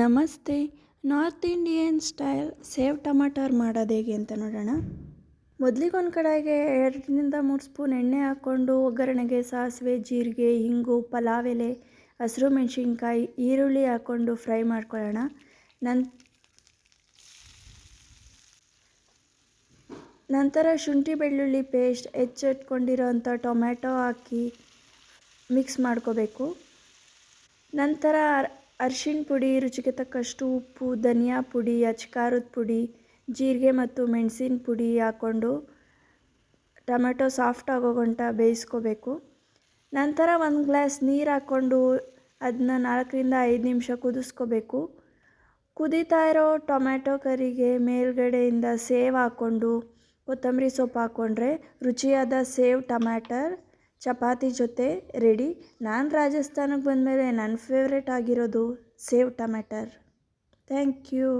ನಮಸ್ತೆ, north Indian style sev tamatar ಮಾಡೋದು ಹೇಗೆ ಅಂತ ನೋಡೋಣ. ಮೊದಲಿಗೆ ಒಂದು ಕಡೆಗೆ ಎರಡರಿಂದ ಮೂರು ಸ್ಪೂನ್ ಎಣ್ಣೆ ಹಾಕ್ಕೊಂಡು ಒಗ್ಗರಣೆಗೆ ಸಾಸಿವೆ, ಜೀರಿಗೆ, ಹಿಂಗು, ಪಲಾವ್ ಎಲೆ, ಹಸಿರು ಮೆಣಸಿನ್ಕಾಯಿ, ಈರುಳ್ಳಿ ಹಾಕ್ಕೊಂಡು ಫ್ರೈ ಮಾಡ್ಕೊಳ್ಳೋಣ. ನನ್, ನಂತರ ಶುಂಠಿ ಬೆಳ್ಳುಳ್ಳಿ ಪೇಸ್ಟ್ ಹೆಚ್ಚಿಟ್ಕೊಂಡಿರೋ ಅಂಥ ಟೊಮ್ಯಾಟೊ ಹಾಕಿ ಮಿಕ್ಸ್ ಮಾಡ್ಕೋಬೇಕು. ನಂತರ ಅರಿಶಿಣ ಪುಡಿ, ರುಚಿಗೆ ತಕ್ಕಷ್ಟು ಉಪ್ಪು, ಧನಿಯಾ ಪುಡಿ, ಅಚ್ಕಾರದ ಪುಡಿ, ಜೀರಿಗೆ ಮತ್ತು ಮೆಣಸಿನ ಪುಡಿ ಹಾಕ್ಕೊಂಡು ಟೊಮೆಟೊ ಸಾಫ್ಟ್ ಆಗೋ ಗಂಟ ಬೇಯಿಸ್ಕೋಬೇಕು. ನಂತರ ಒಂದು ಗ್ಲಾಸ್ ನೀರು ಹಾಕ್ಕೊಂಡು ಅದನ್ನ ನಾಲ್ಕರಿಂದ ಐದು ನಿಮಿಷ ಕುದಿಸ್ಕೋಬೇಕು. ಕುದೀತಾ ಇರೋ ಟೊಮ್ಯಾಟೊ ಕರಿಗೆ ಮೇಲ್ಗಡೆಯಿಂದ ಸೇವ್ ಹಾಕ್ಕೊಂಡು ಕೊತ್ತಂಬರಿ ಸೊಪ್ಪು ಹಾಕ್ಕೊಂಡ್ರೆ ರುಚಿಯಾದ ಸೇವ್ ಟಮ್ಯಾಟರ್ ಚಪಾತಿ ಜೊತೆ ರೆಡಿ. ನಾನು ರಾಜಸ್ಥಾನಕ್ಕೆ ಬಂದಮೇಲೆ ನನ್ನ ಫೇವ್ರೇಟ್ ಆಗಿರೋದು ಸೇವ್ ಟಮೆಟರ್. Thank you